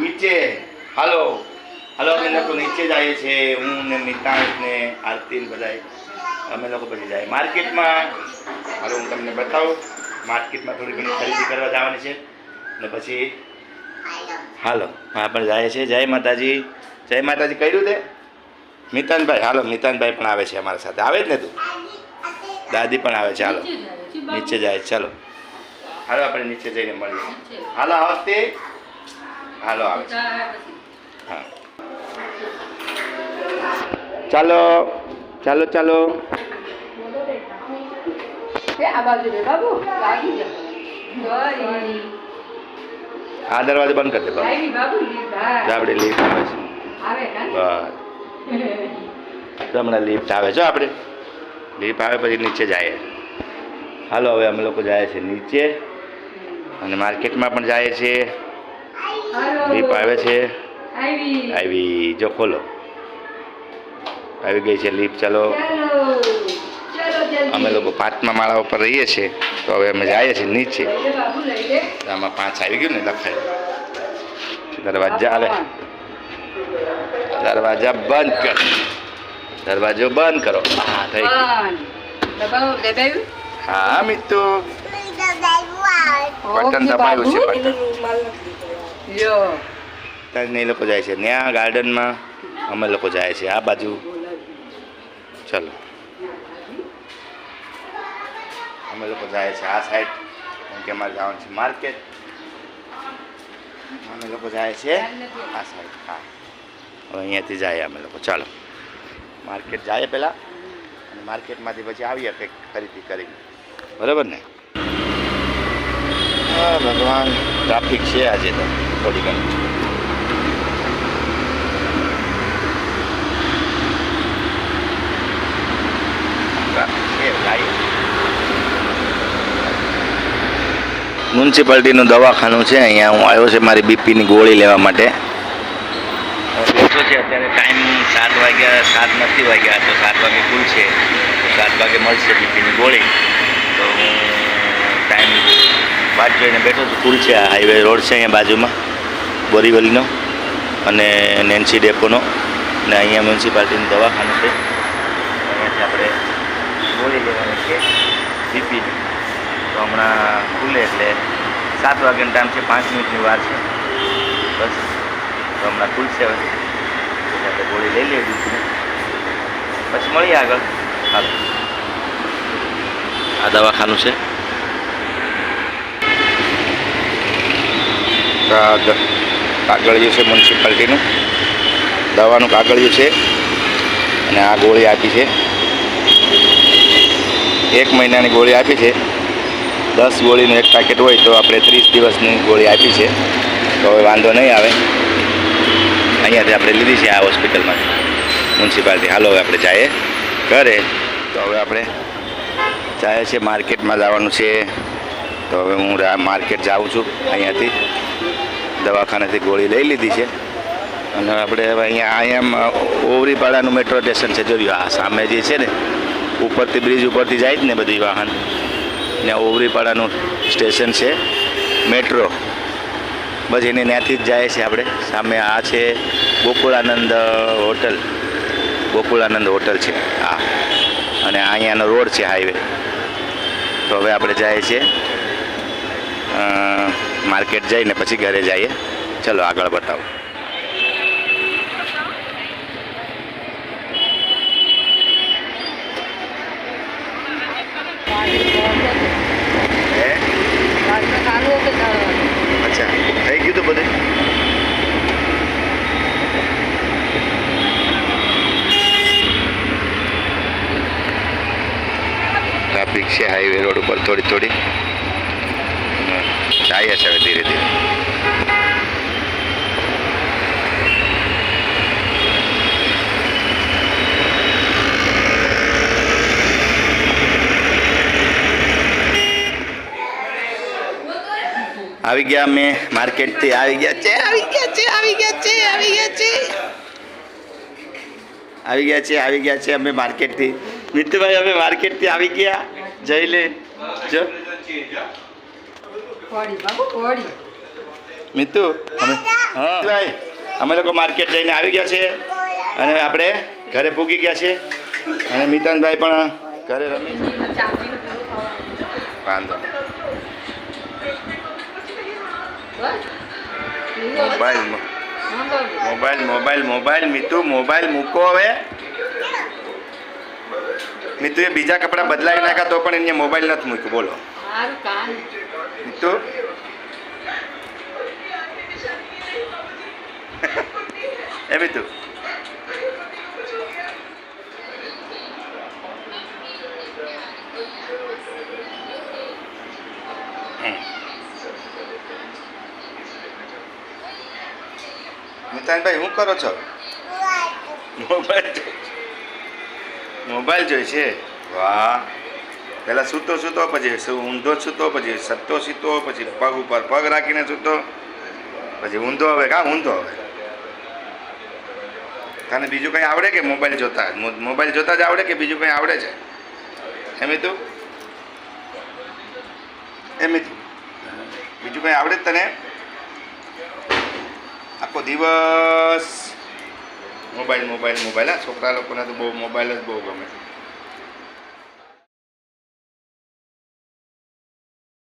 નીચે. હાલો. હાલો અમે લોકો નીચે જઈએ છીએ હું ને મિતાંશ ને આરતી ને બધાય અમે લોકો પછી જાય. માર્કેટમાં હાલો હું તમને બતાવું. માર્કેટમાં થોડી ઘણી ખરીદી કરવા જવાની છે. ને પછી હાલો હા પણ જાય છે. જય માતાજી. જય માતાજી કહ્યું તે? મિતાનભાઈ હાલો મિતાનભાઈ પણ આવે છે અમારા સાથે. આવે જ ને તું? દાદી પણ આવે છે. હાલો. નીચે જાય. ચાલો. હાલો આપણે નીચે જઈને મળીએ. હાલો આવતે. હાલો આવે છે. હા. ચાલો ચાલો ચાલો. આ દરવાજો બંધ કરી દે આપણે લિફ્ટ આવે છે. બસ. હમણાં લિફ્ટ આવે છે આપણે. લિફ્ટ આવે પછી નીચે જાય. હાલો હવે અમે લોકો જાય છે નીચે. અને માર્કેટમાં પણ જાય છે. લિફ્ટ આવે છે. આવી. આવી. જો ખોલો. આવી ગઈ છે લીપ ચાલો. અમે લોકો પાંચમા માળા ઉપર રહીએ છીએ. તો હવે અમે જઈએ છીએ નીચે. આમાં પાંચ આવી ગયું ને લખાય. દરવાજા આવે દરવાજા બંધ કરો. દરવાજો બંધ કરો. હા થઈ ગયું. હા મિત્રો બટન દબાવ્યું છે બટન યો. ત્યાં એ લોકો જાય છે. ત્યાં ગાર્ડનમાં અમે લોકો જાય છે. આ બાજુ. ચલો. અમે લોકો જાય છે આ સાઈડ કેમ કે અમારે જવાનું છે માર્કેટ અમે લોકો જાય છે આ સાઈડ હા. હવે અહીંયાથી જાય અમે લોકો. ચાલો. માર્કેટ જાય પહેલાં. અને માર્કેટમાંથી પછી આવીએ કંઈક ખરીદી કરીને. બરાબર ને? ભગવાન. ટ્રાફિક છે આજે તો થોડી ઘણી. મ્યુનિસિપાલિટીનું દવાખાનું છે અહીંયા હું આવ્યો છે મારી બીપીની ગોળી લેવા માટે. બેઠો છે અત્યારે ટાઈમ સાત વાગ્યા સાત નથી વાગ્યા તો સાત વાગે ખુલશે સાત વાગે મળશે બીપીની ગોળી. વાત જોઈને બેઠો છું છે આ હાઈવે રોડ છે અહીંયા બાજુમાં, બોરીવલીનો અને નેન્સી ડેપોનો અને અહીંયા મ્યુનિસિપાલિટીનું દવાખાનું છે. અહીંયાથી આપણે ગોળી લેવાની છે બીપી તો હમણાં ખુલે એટલે સાત વાગ્યાનો ટાઈમ છે, પાંચ મિનિટની વાર છે. બસ, તો હમણાં ખુલશે હવે. આપણે ગોળી લઈ લઈએ બીપીને પછી મળીએ આગળ. હા આ દવાખાનું છે. કાગ- કાગળિયું છે મ્યુનિસિપાલિટીનું દવાનું કાગળિયું છે. અને આ ગોળી આપી છે. એક મહિનાની ગોળી આપી છે. દસ ગોળીનું એક પેકેટ હોય તો આપણે ત્રીસ દિવસની ગોળી આપી છે. તો હવે વાંધો નહીં આવે. અહીંયાથી આપણે લીધી છે આ હોસ્પિટલમાંથી. મ્યુનિસિપાલિટી હાલો હવે આપણે જઈએ ઘરે. તો હવે આપણે જાય છે માર્કેટમાં જવાનું છે. તો હવે હું માર્કેટ જાઉં છું અહીંયાથી. દવાખાનેથી ગોળી લઈ લીધી છે. અને આપણે હવે અહીંયા અહીંયા ઓવરીપાડાનું મેટ્રો સ્ટેશન છે. જોયું, આ સામે જે છે ને, ઉપરથી બ્રિજ ઉપરથી જાય જ ને બધી વાહન. ત્યાં ઓવરીપાડાનું સ્ટેશન છે, મેટ્રો. બસ એની ત્યાંથી જ જાય છે આપણે. સામે આ છે ગોકુળાનંદ હોટલ. ગોકુળાનંદ હોટલ છે. આ અને અહીંયાનો રોડ છે હાઈવે. તો હવે આપણે જાય છીએ માર્કેટ જઈને પછી ઘરે જઈએ. ચલો આગળ બતાવો. અચ્છા, થઈ ગયું તો બધું? ટ્રાફિક છે હાઈવે રોડ ઉપર થોડી થોડી. જાય છે હવે ધીરે ધીરે આવી ગયા અમે માર્કેટથી, આવી ગયા છે, આવી ગયા છે, આવી ગયા છે, આવી ગયા છે. આવી ગયા છે, આવી ગયા છે અમે માર્કેટથી. મિત્રભાઈ અમે માર્કેટથી આવી ગયા. જઈ લે. જો. કોડી બાબુ કોડી મિતુ અમે હા. ભાઈ અમે લોકો માર્કેટ જઈને આવી ગયા છે અને આપણે ઘરે પૂગી ગયા છે અને મિતાનભાઈ પણ ઘરે રમી. વાંધો નહીં. Mobile mobile mobile mobile Mitu mobile મૂકો હવે. મિતુએ બીજા કપડાં બદલાવી નાખ્યા તો પણ એને મોબાઈલ નથી મૂક્યો. બોલો. મારું કાન તો? એ તો. મિતાનભાઈ શું કરો છો? મોબાઈલ મોબાઈલ જોઈ છે? વાહ. પહેલાં સૂતો સૂતો, પછી ઊંધો સૂતો, પછી સત્તો સૂતો, પછી પગ ઉપર પગ રાખીને સૂતો, પછી ઊંધો હવે, કાં ઊંધો હવે? તને બીજું કંઈ આવડે કે મોબાઈલ જોતા? મોબાઈલ જોતા જ આવડે કે બીજું કંઈ આવડે છે? એમ તું એમ બીજું કંઈ આવડે તને? આખો દિવસ? મોબાઈલ મોબાઈલ મોબાઈલ, હા, છોકરા લોકોને તો બહુ મોબાઈલ જ બહુ ગમે.